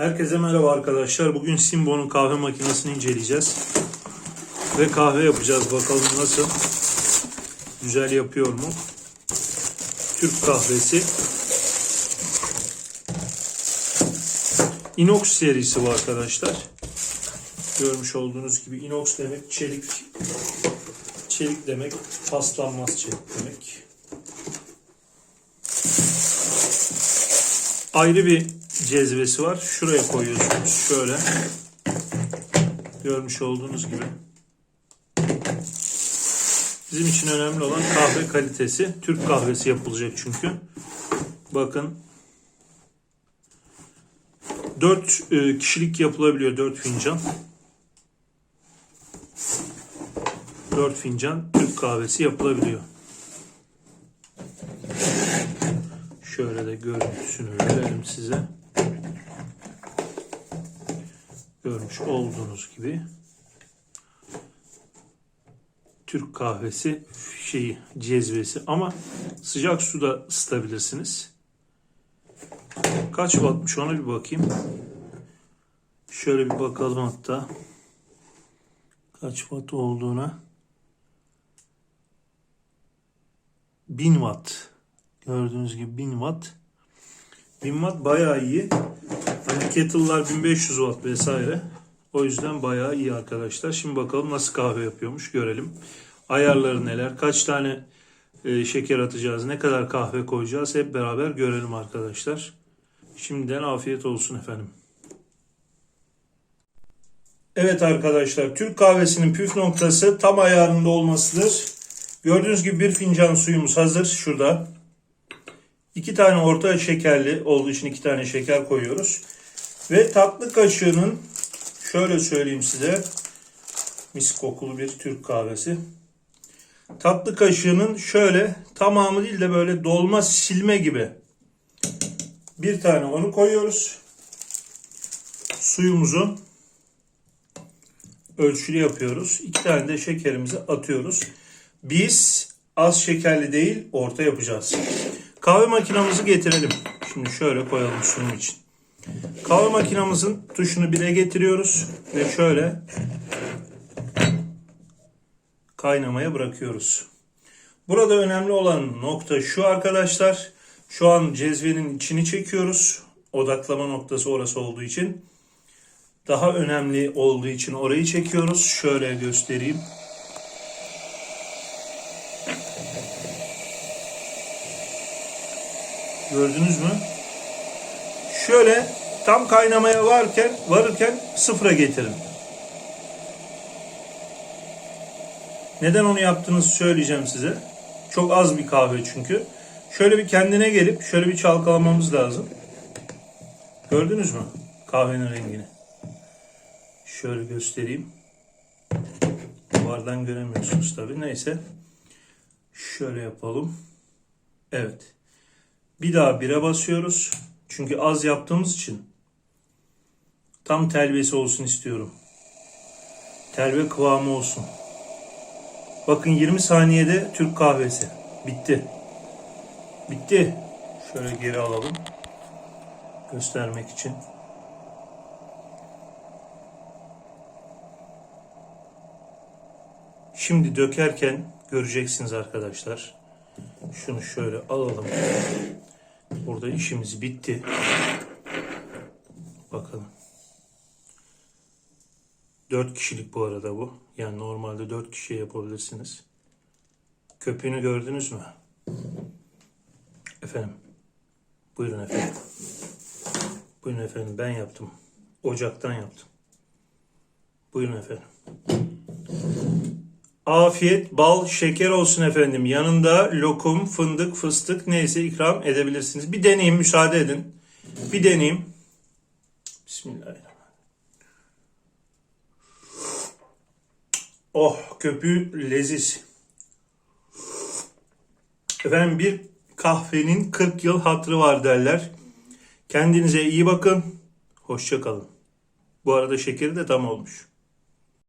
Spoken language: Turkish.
Herkese merhaba arkadaşlar. Bugün Simbo'nun kahve makinesini inceleyeceğiz. Ve kahve yapacağız. Bakalım nasıl? Güzel yapıyor mu? Türk kahvesi. Inox serisi bu arkadaşlar. Görmüş olduğunuz gibi inox demek çelik. Çelik demek paslanmaz çelik demek. ayrı bir cezvesi var. Şuraya koyuyorsunuz. Şöyle. Görmüş olduğunuz gibi. Bizim için önemli olan kahve kalitesi. Türk kahvesi yapılacak çünkü. Bakın. 4 kişilik yapılabiliyor 4 fincan. 4 fincan Türk kahvesi yapılabiliyor. Şöyle de görüntüsünü verelim size. Görmüş olduğunuz gibi Türk kahvesi şeyi cezvesi ama sıcak suda ısıtabilirsiniz. Kaç wattmış ona bir bakayım. Şöyle bir bakalım hatta. Kaç watt olduğuna. 1000 watt. Gördüğünüz gibi 1000 watt. 1000 watt bayağı iyi. Kettle'lar 1500 watt vesaire. O yüzden bayağı iyi arkadaşlar. Şimdi bakalım nasıl kahve yapıyormuş görelim. Ayarları neler, kaç tane e, şeker atacağız, ne kadar kahve koyacağız hep beraber görelim arkadaşlar. Şimdiden afiyet olsun efendim. Evet arkadaşlar Türk kahvesinin püf noktası tam ayarında olmasıdır. Gördüğünüz gibi bir fincan suyumuz hazır şurada. İki tane orta şekerli olduğu için iki tane şeker koyuyoruz. Ve tatlı kaşığının şöyle söyleyeyim size mis kokulu bir Türk kahvesi. Tatlı kaşığının şöyle tamamı değil de böyle dolma silme gibi bir tane onu koyuyoruz. Suyumuzu ölçülü yapıyoruz. İki tane de şekerimizi atıyoruz. Biz az şekerli değil orta yapacağız. Kahve makinamızı getirelim. Şimdi şöyle koyalım sunum için. Kahve makinamızın tuşunu bire getiriyoruz ve şöyle kaynamaya bırakıyoruz. Burada önemli olan nokta şu arkadaşlar. Şu an cezvenin içini çekiyoruz. Odaklama noktası orası olduğu için. Daha önemli olduğu için orayı çekiyoruz. Şöyle göstereyim. Gördünüz mü? Şöyle tam kaynamaya varken varırken sıfıra getirin. Neden onu yaptığınızı söyleyeceğim size. Çok az bir kahve çünkü. Şöyle bir kendine gelip şöyle bir çalkalamamız lazım. Gördünüz mü kahvenin rengini? Şöyle göstereyim. Duvardan göremiyorsunuz tabi. Neyse. Şöyle yapalım. Evet. Bir daha bire basıyoruz. Çünkü az yaptığımız için tam telvesi olsun istiyorum. Telve kıvamı olsun. Bakın 20 saniyede Türk kahvesi. Bitti. Bitti. Şöyle geri alalım. Göstermek için. Şimdi dökerken göreceksiniz arkadaşlar. Şunu şöyle alalım. Burada işimiz bitti. Bakalım. 4 kişilik bu arada bu. Yani normalde 4 kişiye yapabilirsiniz. Köpüğünü gördünüz mü? Efendim. Buyurun efendim. Buyurun efendim ben yaptım. Ocaktan yaptım. Buyurun efendim. Afiyet, bal, şeker olsun efendim. Yanında lokum, fındık, fıstık neyse ikram edebilirsiniz. Bir deneyeyim, müsaade edin. Bir deneyeyim. Bismillahirrahmanirrahim. Oh, köpüğü leziz. Efendim bir kahvenin 40 yıl hatırı var derler. Kendinize iyi bakın. Hoşça kalın. Bu arada şekeri de tam olmuş.